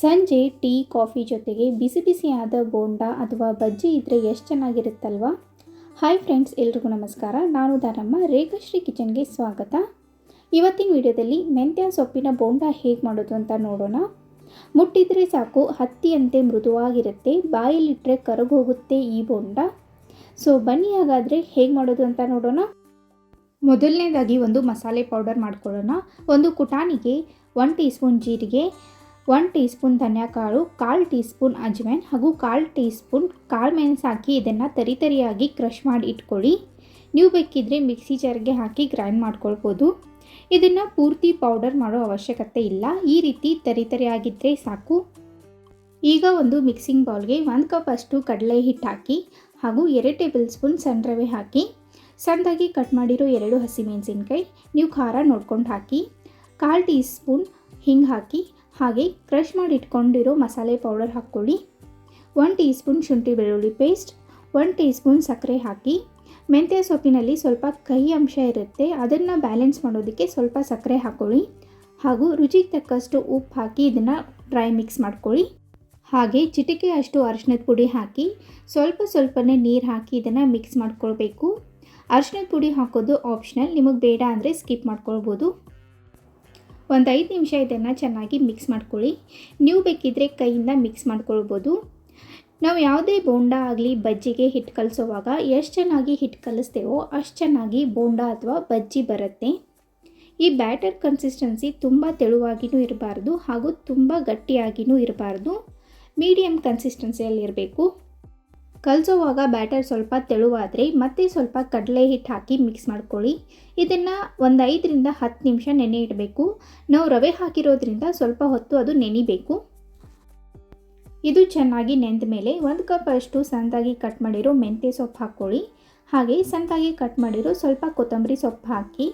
ಸಂಜೆ tea, coffee ಜೊತೆಗೆ ಬಿಸಿ ಬಿಸಿಯಾದ ಬೋಂಡ ಅಥವಾ ಬಜ್ಜಿ ಇದ್ದರೆ ಎಷ್ಟು ಚೆನ್ನಾಗಿರುತ್ತಲ್ವಾ? ಹಾಯ್ ಫ್ರೆಂಡ್ಸ್ ಎಲ್ರಿಗೂ ನಮಸ್ಕಾರ. ನಾನು ದಾರಮ್ಮ ರೇಖಾಶ್ರೀ ಕಿಚನ್ಗೆ ಸ್ವಾಗತ. ಇವತ್ತಿನ ವಿಡಿಯೋದಲ್ಲಿ ಮೆಂತ್ಯ ಸೊಪ್ಪಿನ ಬೋಂಡ ಹೇಗೆ ಮಾಡೋದು ಅಂತ ನೋಡೋಣ. ಮುಟ್ಟಿದರೆ ಸಾಕು, ಹತ್ತಿಯಂತೆ ಮೃದುವಾಗಿರುತ್ತೆ ಬಾಯಲ್ಲಿಟ್ಟರೆ ಕರಗೋಗುತ್ತೆ ಈ ಬೋಂಡ. ಸೊ ಬನ್ನಿ ಹಾಗಾದರೆ ಹೇಗೆ ಮಾಡೋದು ಅಂತ ನೋಡೋಣ. ಮೊದಲನೇದಾಗಿ ಒಂದು ಮಸಾಲೆ ಪೌಡರ್ ಮಾಡ್ಕೊಳ್ಳೋಣ. ಒಂದು ಕುಟಾಣಿಗೆ ಒನ್ ಟೀ ಸ್ಪೂನ್ ಜೀರಿಗೆ ಒನ್ ಟೀ ಸ್ಪೂನ್ ಧನಿಯಾಕಾಳು, ಕಾಲು ಟೀ ಸ್ಪೂನ್ ಅಜ್ವೈನ್ ಹಾಗೂ ಕಾಲು ಟೀ ಸ್ಪೂನ್ ಕಾಳು ಮೆಣಸು ಹಾಕಿ ಇದನ್ನು ತರಿ ತರಿಯಾಗಿ ಕ್ರಷ್ ಮಾಡಿ ಇಟ್ಕೊಳ್ಳಿ. ನೀವು ಬೇಕಿದ್ದರೆ ಮಿಕ್ಸಿ ಜಾರ್ಗೆ ಹಾಕಿ ಗ್ರೈಂಡ್ ಮಾಡ್ಕೊಳ್ಬೋದು. ಇದನ್ನು ಪೂರ್ತಿ ಪೌಡರ್ ಮಾಡೋ ಅವಶ್ಯಕತೆ ಇಲ್ಲ. ಈ ರೀತಿ ತರಿ ತರಿಯಾಗಿದ್ದರೆ ಸಾಕು. ಈಗ ಒಂದು ಮಿಕ್ಸಿಂಗ್ ಬೌಲ್ಗೆ ಒಂದು ಕಪ್ ಅಷ್ಟು ಕಡಲೆ ಹಿಟ್ಟು ಹಾಕಿ ಹಾಗೂ ಎರಡು ಟೇಬಲ್ ಸ್ಪೂನ್ ಸಣ್ಣ ರವೆ ಹಾಕಿ, ಸಣ್ಣದಾಗಿ ಕಟ್ ಮಾಡಿರೋ ಎರಡು ಹಸಿಮೆಣಸಿನ್ಕಾಯಿ ನೀವು ಖಾರ ನೋಡ್ಕೊಂಡು ಹಾಕಿ, ಕಾಲು ಟೀ ಸ್ಪೂನ್ ಹಿಂಗೆ ಹಾಕಿ ಹಾಗೆ ಕ್ರಷ್ ಮಾಡಿ ಇಟ್ಕೊಂಡಿರೋ ಮಸಾಲೆ ಪೌಡರ್ ಹಾಕ್ಕೊಳ್ಳಿ. ಒನ್ ಟೀ ಸ್ಪೂನ್ ಶುಂಠಿ ಬೆಳ್ಳುಳ್ಳಿ ಪೇಸ್ಟ್ ಒನ್ ಟೀ ಸ್ಪೂನ್ ಸಕ್ಕರೆ ಹಾಕಿ. ಮೆಂತ್ಯ ಸೊಪ್ಪಿನಲ್ಲಿ ಸ್ವಲ್ಪ ಕಹಿ ಅಂಶ ಇರುತ್ತೆ, ಅದನ್ನು ಬ್ಯಾಲೆನ್ಸ್ ಮಾಡೋದಕ್ಕೆ ಸ್ವಲ್ಪ ಸಕ್ಕರೆ ಹಾಕ್ಕೊಳ್ಳಿ. ಹಾಗೂ ರುಚಿಗೆ ತಕ್ಕಷ್ಟು ಉಪ್ಪು ಹಾಕಿ ಇದನ್ನು ಡ್ರೈ ಮಿಕ್ಸ್ ಮಾಡ್ಕೊಳ್ಳಿ. ಹಾಗೆ ಚಿಟಿಕೆ ಅಷ್ಟು ಅರಿಶಿನದ ಪುಡಿ ಹಾಕಿ, ಸ್ವಲ್ಪ ಸ್ವಲ್ಪನೇ ನೀರು ಹಾಕಿ ಇದನ್ನು ಮಿಕ್ಸ್ ಮಾಡ್ಕೊಳ್ಬೇಕು. ಅರಿಶಿನದ ಪುಡಿ ಹಾಕೋದು ಆಪ್ಷನಲ್ ನಿಮಗೆ ಬೇಡ ಅಂದರೆ ಸ್ಕಿಪ್ ಮಾಡ್ಕೊಳ್ಬೋದು. ಒಂದು ಐದು ನಿಮಿಷ ಇದನ್ನು ಚೆನ್ನಾಗಿ ಮಿಕ್ಸ್ ಮಾಡ್ಕೊಳ್ಳಿ. ನೀವು ಬೇಕಿದ್ದರೆ ಕೈಯಿಂದ ಮಿಕ್ಸ್ ಮಾಡ್ಕೊಳ್ಬೋದು. ನಾವು ಯಾವುದೇ ಬೋಂಡ ಆಗಲಿ, ಬಜ್ಜಿಗೆ ಹಿಟ್ಟು ಕಲಿಸೋವಾಗ ಎಷ್ಟು ಚೆನ್ನಾಗಿ ಹಿಟ್ಟು ಕಲಿಸ್ತೇವೋ ಅಷ್ಟು ಚೆನ್ನಾಗಿ ಬೋಂಡ ಅಥವಾ ಬಜ್ಜಿ ಬರುತ್ತೆ. ಈ ಬ್ಯಾಟರ್ ಕನ್ಸಿಸ್ಟೆನ್ಸಿ ತುಂಬ ತೆಳುವಾಗಿಯೂ ಇರಬಾರ್ದು ಹಾಗೂ ತುಂಬ ಗಟ್ಟಿಯಾಗಿಯೂ ಇರಬಾರ್ದು. ಮೀಡಿಯಮ್ ಕನ್ಸಿಸ್ಟೆನ್ಸಿಯಲ್ಲಿ ಇರಬೇಕು ಕಲಿಸೋವಾಗ ಬ್ಯಾಟರ್ ಸ್ವಲ್ಪ ತೆಳುವಾದರೆ ಮತ್ತೆ ಸ್ವಲ್ಪ ಕಡಲೆ ಹಿಟ್ಟು ಹಾಕಿ ಮಿಕ್ಸ್ ಮಾಡ್ಕೊಳ್ಳಿ. ಇದನ್ನು ಒಂದು ಐದರಿಂದ ಹತ್ತು ನಿಮಿಷ ನೆನೆ ಇಡಬೇಕು. ನಾವು ರವೆ ಹಾಕಿರೋದ್ರಿಂದ ಸ್ವಲ್ಪ ಹೊತ್ತು ಅದು ನೆನಿಬೇಕು. ಇದು ಚೆನ್ನಾಗಿ ನೆಂದ ಮೇಲೆ ಒಂದು ಕಪ್ ಅಷ್ಟು ಸಣ್ಣದಾಗಿ ಕಟ್ ಮಾಡಿರೋ ಮೆಂತ್ಯ ಸೊಪ್ಪು ಹಾಕ್ಕೊಳ್ಳಿ ಹಾಗೆ ಸಣ್ಣದಾಗಿ ಕಟ್ ಮಾಡಿರೋ ಸ್ವಲ್ಪ ಕೊತ್ತಂಬರಿ ಸೊಪ್ಪು ಹಾಕಿ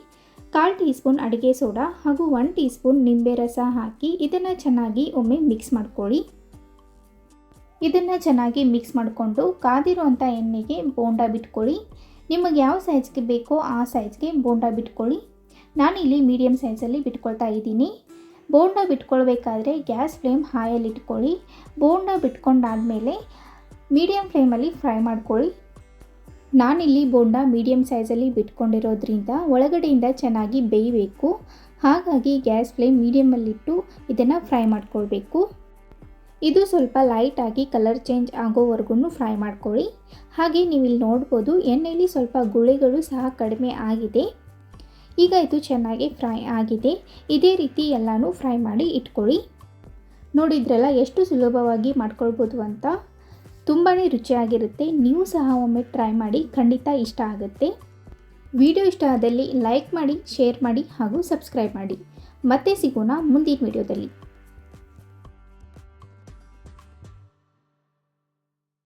ಕಾಲು ಟೀ ಸ್ಪೂನ್ ಅಡುಗೆ ಸೋಡಾ ಹಾಗೂ ಒನ್ ಟೀ ಸ್ಪೂನ್ ನಿಂಬೆ ರಸ ಹಾಕಿ ಇದನ್ನು ಚೆನ್ನಾಗಿ ಒಮ್ಮೆ ಮಿಕ್ಸ್ ಮಾಡ್ಕೊಳ್ಳಿ. ಇದನ್ನು ಚೆನ್ನಾಗಿ ಮಿಕ್ಸ್ ಮಾಡಿಕೊಂಡು ಕಾದಿರುವಂಥ ಎಣ್ಣೆಗೆ ಬೋಂಡ ಬಿಟ್ಕೊಳ್ಳಿ. ನಿಮಗೆ ಯಾವ ಸೈಜ್ಗೆ ಬೇಕೋ ಆ ಸೈಜ್ಗೆ ಬೋಂಡ ಬಿಟ್ಕೊಳ್ಳಿ. ನಾನಿಲ್ಲಿ ಮೀಡಿಯಮ್ ಸೈಜಲ್ಲಿ ಬಿಟ್ಕೊಳ್ತಾ ಇದ್ದೀನಿ. ಬೋಂಡ ಬಿಟ್ಕೊಳ್ಬೇಕಾದ್ರೆ ಗ್ಯಾಸ್ ಫ್ಲೇಮ್ ಹಾಯಲ್ಲಿ ಇಟ್ಕೊಳ್ಳಿ. ಬೋಂಡ ಬಿಟ್ಕೊಂಡಾದಮೇಲೆ ಮೀಡಿಯಮ್ ಫ್ಲೇಮಲ್ಲಿ ಫ್ರೈ ಮಾಡ್ಕೊಳ್ಳಿ. ನಾನಿಲ್ಲಿ ಬೋಂಡ ಮೀಡಿಯಮ್ ಸೈಜಲ್ಲಿ ಬಿಟ್ಕೊಂಡಿರೋದ್ರಿಂದ ಒಳಗಡೆಯಿಂದ ಚೆನ್ನಾಗಿ ಬೇಯಬೇಕು. ಹಾಗಾಗಿ ಗ್ಯಾಸ್ ಫ್ಲೇಮ್ ಮೀಡಿಯಮಲ್ಲಿಟ್ಟು ಇದನ್ನು ಫ್ರೈ ಮಾಡ್ಕೊಳ್ಬೇಕು. ಇದು ಸ್ವಲ್ಪ ಲೈಟಾಗಿ ಕಲರ್ ಚೇಂಜ್ ಆಗೋವರೆಗೂ ಫ್ರೈ ಮಾಡ್ಕೊಳ್ಳಿ ಹಾಗೆ ನೀವು ಇಲ್ಲಿ ನೋಡ್ಬೋದು ಎಣ್ಣೆಯಲ್ಲಿ ಸ್ವಲ್ಪ ಗುಳಿಗಳು ಸಹ ಕಡಿಮೆ ಆಗಿದೆ. ಈಗ ಇದು ಚೆನ್ನಾಗಿ ಫ್ರೈ ಆಗಿದೆ. ಇದೇ ರೀತಿ ಎಲ್ಲನೂ ಫ್ರೈ ಮಾಡಿ ಇಟ್ಕೊಳ್ಳಿ ನೋಡಿದ್ರಲ್ಲ ಎಷ್ಟು ಸುಲಭವಾಗಿ ಮಾಡ್ಕೊಳ್ಬೋದು ಅಂತ? ತುಂಬಾ ರುಚಿಯಾಗಿರುತ್ತೆ. ನೀವು ಸಹ ಒಮ್ಮೆ ಟ್ರೈ ಮಾಡಿ ಖಂಡಿತ ಇಷ್ಟ ಆಗುತ್ತೆ. ವಿಡಿಯೋ ಇಷ್ಟ ಆದಲ್ಲಿ ಲೈಕ್ ಮಾಡಿ ಶೇರ್ ಮಾಡಿ ಹಾಗೂ ಸಬ್ಸ್ಕ್ರೈಬ್ ಮಾಡಿ. ಮತ್ತೆ ಸಿಗೋಣ ಮುಂದಿನ ವಿಡಿಯೋದಲ್ಲಿ.